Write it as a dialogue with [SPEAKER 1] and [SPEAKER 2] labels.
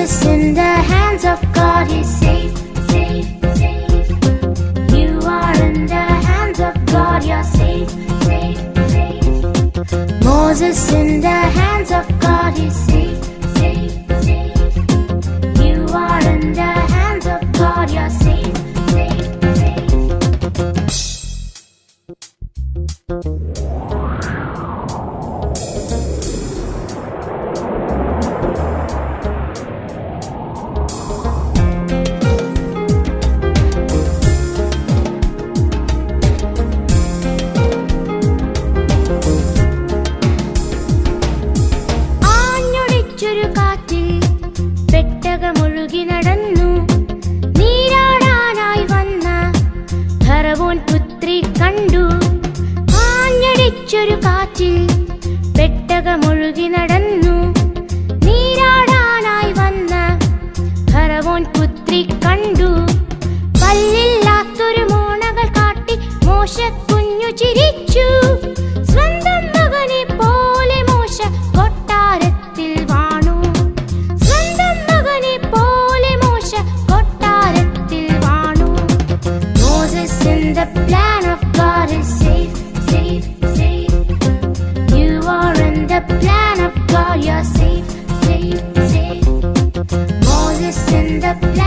[SPEAKER 1] In the hands of God is safe, safe, safe. You are in the hands of God, you're safe, safe, safe. Moses in the കണ്ടു. ആഞ്ഞടിച്ചൊരു കാറ്റിൽ പെട്ടകമൊഴുകി നടന്നു. listen, the plan of God is safe, safe, safe. You are in the plan of God, you're safe, safe, safe. Moses in the plan.